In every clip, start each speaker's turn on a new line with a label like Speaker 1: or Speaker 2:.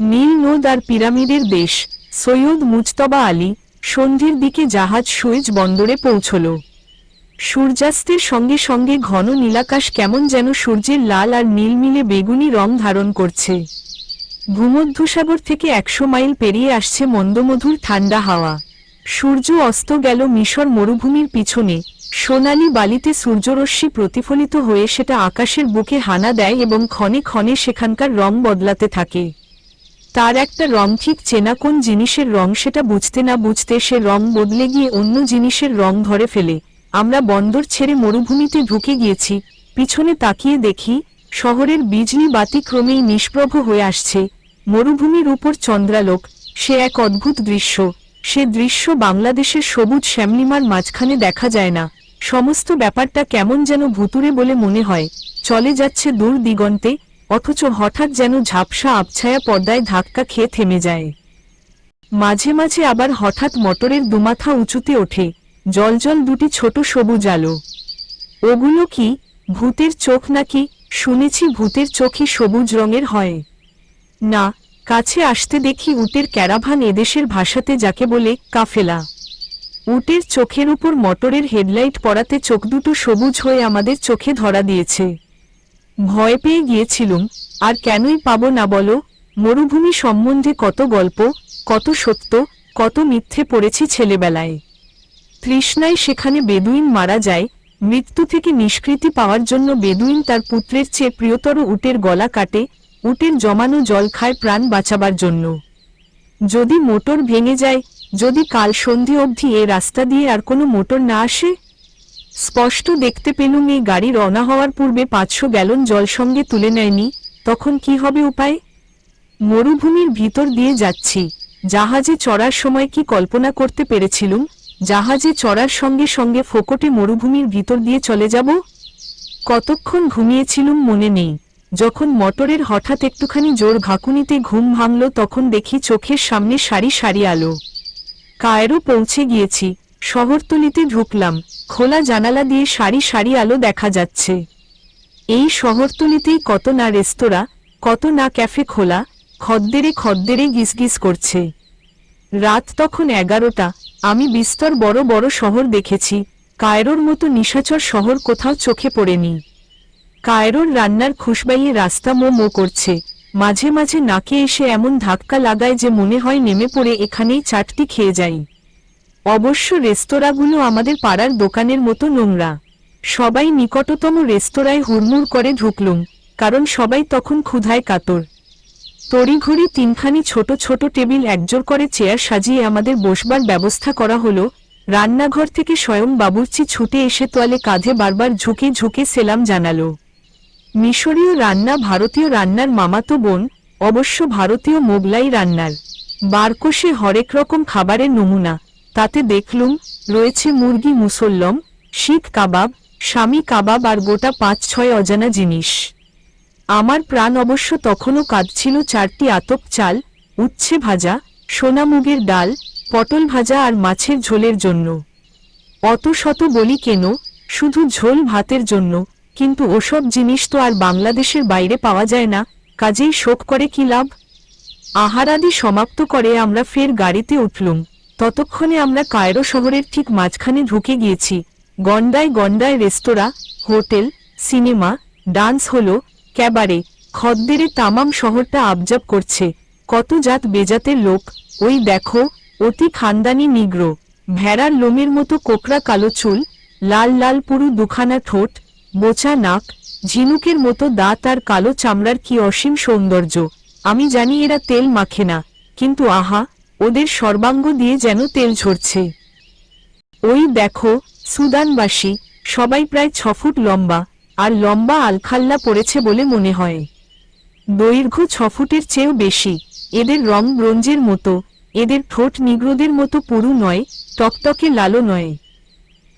Speaker 1: নীল নদ আর পিরামিডের দেশ, সৈয়দ মুজতবা আলী সন্ধির দিকে জাহাজ সুয়েজ বন্দরে পৌঁছল। সূর্যাস্তের সঙ্গে সঙ্গে ঘন নীলাকাশ কেমন যেন সূর্যের লাল আর নীল মিলে বেগুনি রং ধারণ করছে। ভূমধ্যসাগর থেকে একশো মাইল পেরিয়ে আসছে মন্দমধুর ঠান্ডা হাওয়া। সূর্য অস্ত গেল মিশর মরুভূমির পিছনে, সোনালি বালিতে সূর্যরশ্মি প্রতিফলিত হয়ে সেটা আকাশের বুকে হানা দেয় এবং ক্ষণে ক্ষণে সেখানকার রং বদলাতে থাকে। তার একটা রং ঠিক চেনা কোন জিনিসের রং সেটা বুঝতে না বুঝতে সে রং বদলে গিয়ে অন্য জিনিসের রং ধরে ফেলে। আমরা বন্দর ছেড়ে মরুভূমিতে ঢুকে গিয়েছি, পিছনে তাকিয়ে দেখি শহরের বিজলি বাতি ক্রমেই নিষ্প্রভ হয়ে আসছে। মরুভূমির উপর চন্দ্রালোক, সে এক অদ্ভুত দৃশ্য। সে দৃশ্য বাংলাদেশের সবুজ শ্যামলিমার মাঝখানে দেখা যায় না। সমস্ত ব্যাপারটা কেমন যেন ভুতুরে বলে মনে হয়। চলে যাচ্ছে দূর দিগন্তে অথচ হঠাৎ যেন ঝাপসা আবছায়া পর্দায় ধাক্কা খেয়ে থেমে যায়। মাঝে মাঝে আবার হঠাৎ মটরের দুমাথা উঁচুতে ওঠে জলজল দুটি ছোট সবুজ আলো। ওগুলো কি, ভূতের চোখ নাকি, শুনেছি ভূতের চোখই সবুজ রঙের হয়। না, কাছে আসতে দেখি উটের ক্যারাভান এদেশের ভাষাতে যাকে বলে কাফেলা। উটের চোখের উপর মটরের হেডলাইট পড়াতে চোখ দুটো সবুজ হয়ে আমাদের চোখে ধরা দিয়েছে। ভয় পেয়ে গিয়েছিলুম, আর কেনই পাবো না বলো? মরুভূমি সম্বন্ধে কত গল্প, কত সত্য, কত মিথ্যে পড়েছি ছেলেবেলায়। তৃষ্ণায় সেখানে বেদুইন মারা যায়, মৃত্যু থেকে নিষ্কৃতি পাওয়ার জন্য বেদুইন তার পুত্রের চেয়ে প্রিয়তর উটের গলা কাটে, উটের জমানো জল খায় প্রাণ বাঁচাবার জন্য। যদি মোটর ভেঙে যায়, যদি কাল সন্ধে অবধি এ রাস্তা দিয়ে আর কোনো মোটর না আসে? স্পষ্ট দেখতে পেলুম এই গাড়ি রওনা হওয়ার পূর্বে পাঁচশো গ্যালন জল সঙ্গে তুলে নেয়নি, তখন কি হবে উপায়? মরুভূমির ভিতর দিয়ে যাচ্ছি। জাহাজে চড়ার সময় কি কল্পনা করতে পেরেছিলুম? জাহাজে চড়ার সঙ্গে সঙ্গে ফোকটে মরুভূমির ভিতর দিয়ে চলে যাব? কতক্ষণ ঘুমিয়েছিলুম মনে নেই। যখন মটরের হঠাৎ একটুখানি জোর ঘাকুনিতে ঘুম ভাঙল, তখন দেখি চোখের সামনে সারি সারি আলো। কায়রো পৌঁছে গিয়েছি। শহরতলিতে ঢুকলাম, খোলা জানালা দিয়ে সারি সারি আলো দেখা যাচ্ছে। এই শহরতলিতেই কত না রেস্তোরাঁ, কত না ক্যাফে খোলা, খদ্দেরে খদ্দেরে গিস গিসগিস করছে। রাত তখন এগারোটা, আমি বিস্তর বড় বড় শহর দেখেছি, কায়রোর মতো নিশাচর শহর কোথাও চোখে পড়েনি। কায়রোর রান্নার খুশবাইয়ে রাস্তা মো মো করছে, মাঝে মাঝে নাকে এসে এমন ধাক্কা লাগায় যে মনে হয় নেমে পড়ে এখানেই চাটটি খেয়ে যাই। অবশ্য রেস্তোরাঁগুলো আমাদের পাড়ার দোকানের মতো নোংরা। সবাই নিকটতম রেস্তোরাঁয় হুড়মুড় করে ঢুকলুম, কারণ সবাই তখন ক্ষুধায় কাতর। তড়িঘড়ি তিনখানি ছোট ছোট টেবিল একজোর করে চেয়ার সাজিয়ে আমাদের বসবার ব্যবস্থা করা হলো, রান্নাঘর থেকে স্বয়ং বাবুর্চি ছুটে এসে তোয়ালে কাঁধে বারবার ঝুঁকে ঝুঁকে সেলাম জানালো। মিশরীয় রান্না ভারতীয় রান্নার মামাতো বোন, অবশ্য ভারতীয় মোগলাই রান্নার। বারকোষে হরেক রকম খাবারের নমুনা। তাতে দেখলুম, রয়েছে মুরগি মুসল্লম শিখ কাবাব, স্বামী কাবাব আর গোটা পাঁচ ছয় অজানা জিনিস। আমার প্রাণ অবশ্য তখনও কাঁদছিল চারটি আতপ চাল, উচ্ছে ভাজা সোনামুগের ডাল, পটল ভাজা আর মাছের ঝোলের জন্য। অত শত বলি কেন, শুধু ঝোল ভাতের জন্য, কিন্তু ওসব জিনিস তো আর বাংলাদেশের বাইরে পাওয়া যায় না, কাজেই শোক করে কি লাভ? আহারাদি সমাপ্ত করে আমরা ফের গাড়িতে উঠলুম। ততক্ষণে আমরা কায়রো শহরের ঠিক মাঝখানে ঢুকে গিয়েছি। গন্ডায় গন্ডায় রেস্তোরাঁ, hotel, cinema, dance hall, cabaret, খদ্দেরে তামাম শহরটা আবজাব করছে। কত জাত বেজাতের লোক, ওই দেখো, অতি খানদানি নিগ্র। ভেড়ার লোমের মতো কোকরা কালো চুল, লাল লাল পুরু দুখানা ঠোঁট, বোচা নাক, ঝিনুকের মতো দাঁত আর কালো চামড়ার কি অসীম সৌন্দর্য। আমি জানি এরা তেল মাখে না, কিন্তু আহা ওদের সর্বাঙ্গ দিয়ে যেন তেল ঝরছে। ওই দেখো, সুদানবাসী, সবাই প্রায় ছ ফুট লম্বা, আর লম্বা আলখাল্লা পড়েছে বলে মনে হয়। দৈর্ঘ্য ছ ফুটের চেয়েও বেশি, এদের রং ব্রোঞ্জের মতো, এদের ঠোঁট নিগ্রোদের মতো পুরু নয়, টকটকে লালো নয়।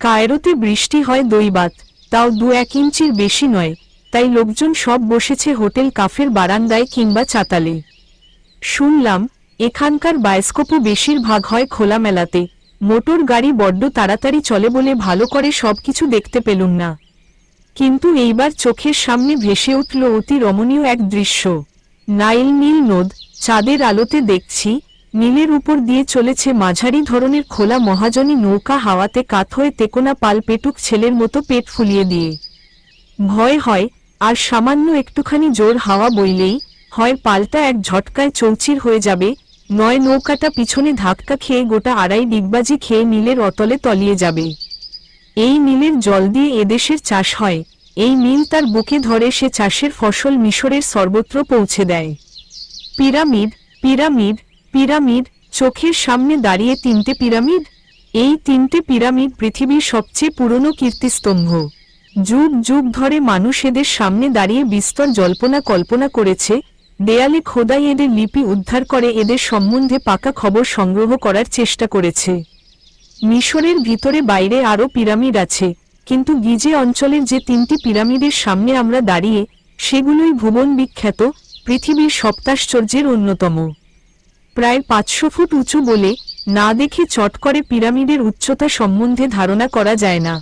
Speaker 1: কায়রোতে বৃষ্টি হয় দৈবাত তাও দু এক ইঞ্চির বেশি নয়, তাই লোকজন সব বসেছে হোটেল কাফের বারান্দায় কিংবা চাতালে। শুনলাম এখানকার বায়োস্কোপও বেশিরভাগ হয় খোলামেলাতে মোটর গাড়ি বড্ড তাড়াতাড়ি চলে বলে ভালো করে সবকিছু দেখতে পেলুম না। কিন্তু এইবার চোখের সামনে ভেসে উঠল অতি রমণীয় এক দৃশ্য। নাইল নীল নদ, চাঁদের আলোতে দেখছি, নীলের উপর দিয়ে চলেছে মাঝারি ধরনের খোলা মহাজনী নৌকা হাওয়াতে কাত হয়ে তেকোনা পাল পেটুক ছেলের মতো পেট ফুলিয়ে দিয়ে। ভয় হয়, আর সামান্য একটুখানি জোর হাওয়া বইলেই, হয় পাল্টা এক ঝটকায় চৌচির হয়ে যাবে নয় নৌকাটা পিছনে ধাক্কা খেয়ে গোটা আড়াই ডিগবাজি খেয়ে নীলের অতলে তলিয়ে যাবে। এই নীলের জল দিয়ে এদেশের চাষ হয়। এই নীল তার বুকে ধরে সে চাষের ফসল মিশরের সর্বত্র পৌঁছে দেয়। পিরামিড পিরামিড পিরামিড, চোখের সামনে দাঁড়িয়ে তিনটে পিরামিড? এই তিনটে পিরামিড পৃথিবীর সবচেয়ে পুরনো কীর্তিস্তম্ভ। যুগ যুগ ধরে মানুষ এদের সামনে দাঁড়িয়ে বিস্তর জল্পনা কল্পনা করেছে দেয়ালে খোদাই এদের লিপি উদ্ধার করে, এদের সম্বন্ধে পাকা খবর সংগ্রহ করার চেষ্টা করেছে। মিশরের ভিতরে বাইরে আরও পিরামিড আছে, কিন্তু গিজে অঞ্চলের যে তিনটি পিরামিডের সামনে আমরা দাঁড়িয়ে, সেগুলোই ভুবন বিখ্যাত, পৃথিবীর সপ্তাশ্চর্যের অন্যতম। প্রায় পাঁচশো ফুট উঁচু বলে না দেখে চট করে পিরামিডের উচ্চতা সম্বন্ধে ধারণা করা যায় না।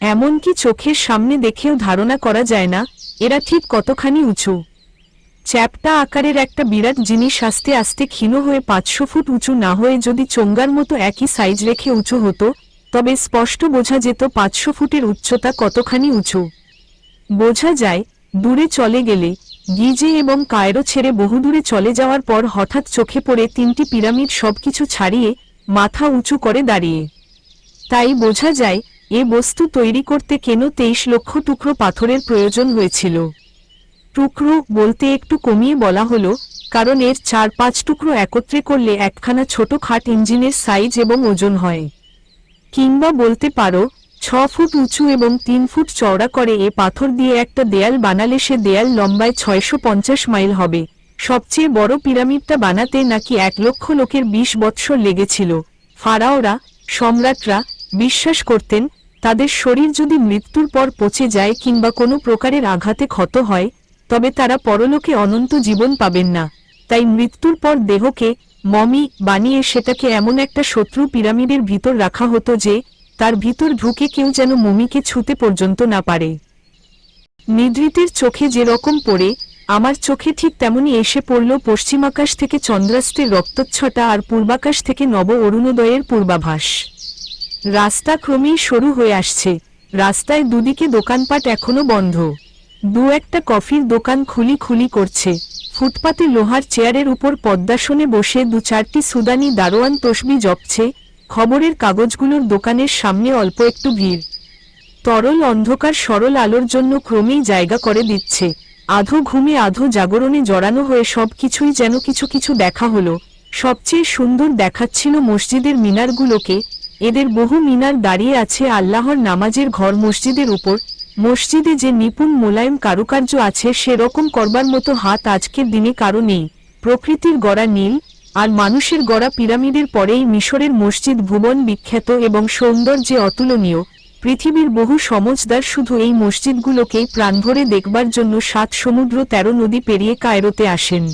Speaker 1: এমনকি চোখের সামনে দেখেও ধারণা করা যায় না, এরা ঠিক কতখানি উঁচু। চ্যাপ্টা আকারের একটা বিরাট জিনিস আস্তে আস্তে ক্ষীণ হয়ে পাঁচশো ফুট উঁচু না হয়ে যদি চোঙ্গার মতো একই সাইজ রেখে উঁচু হতো, তবে স্পষ্ট বোঝা যেত পাঁচশো ফুটের উচ্চতা কতখানি উঁচু। বোঝা যায়, দূরে চলে গেলে, গিজে এবং কায়রো ছেড়ে বহুদূরে চলে যাওয়ার পর হঠাৎ চোখে পড়ে তিনটি পিরামিড সবকিছু ছাড়িয়ে, মাথা উঁচু করে দাঁড়িয়ে। তাই বোঝা যায়, এ বস্তু তৈরি করতে কেন তেইশ লক্ষ টুকরো পাথরের প্রয়োজন হয়েছিল। টুকরো বলতে একটু কমিয়ে বলা হলো, কারণ এর চার পাঁচ টুকরো একত্রে করলে একখানা ছোট খাট ইঞ্জিনের সাইজ এবং ওজন হয়। কিংবা বলতে পারো, ছ ফুট উঁচু এবং তিন ফুট চওড়া করে এ পাথর দিয়ে একটা দেয়াল বানালে সে দেয়াল লম্বায় ছয়শো পঞ্চাশ মাইল হবে। সবচেয়ে বড় পিরামিডটা বানাতে নাকি এক লক্ষ লোকের বিশ বৎসর লেগেছিল। ফারাওরা, সম্রাটরা বিশ্বাস করতেন, তাদের শরীর যদি মৃত্যুর পর পচে যায় কিংবা কোনো প্রকারের আঘাতে ক্ষত হয় তবে তারা পরলোকে অনন্ত জীবন পাবেন না। তাই মৃত্যুর পর দেহকে, মমি, বানিয়ে সেটাকে এমন একটা শত্রু পিরামিডের ভিতর রাখা হতো যে, তার ভিতর ঢুকে কেউ যেন মমিকে ছুতে পর্যন্ত না পারে। নিদ্রিতের চোখে যে রকম পড়ে, আমার চোখে ঠিক তেমনি এসে পড়ল পশ্চিমাকাশ থেকে চন্দ্রাস্ত্রের রক্তচ্ছটা আর পূর্বাকাশ থেকে নব অরুণোদয়ের পূর্বাভাস। রাস্তা ক্রমেই সরু হয়ে আসছে। রাস্তায় দুদিকে দোকানপাট এখনও বন্ধ। দু একটা কফির দোকান খুলি খুলি করছে। ফুটপাতে লোহার চেয়ারের উপর পদ্মাসনে বসে দু চারটি সুদানি দারোয়ান তসবি জপছে। খবরের কাগজগুলোর দোকানের সামনে অল্প একটু ভিড়। তরল অন্ধকার সরল আলোর জন্য ক্রমেই জায়গা করে দিচ্ছে। আধো ঘুমে আধো জাগরণে জড়ানো হয়ে সব কিছুই যেন কিছু কিছু দেখা হলো। সবচেয়ে সুন্দর দেখাচ্ছিল মসজিদের মিনারগুলোকে। এদের বহু মিনার দাঁড়িয়ে আছে আল্লাহর নামাজের ঘর মসজিদের উপর। মসজিদে যে নিপুণ মোলায়েম কারুকার্য আছে সেরকম করবার মতো হাত আজকের দিনে কারও নেই। প্রকৃতির গড়া নীল, আর মানুষের গড়া পিরামিডের পরেই মিশরের মসজিদ ভুবন বিখ্যাত এবং সৌন্দর্যে অতুলনীয়। পৃথিবীর বহু সমজদার শুধু এই মসজিদগুলোকেই প্রাণভরে দেখবার জন্য সাত সমুদ্র তেরো নদী পেরিয়ে কায়রোতে আসেন।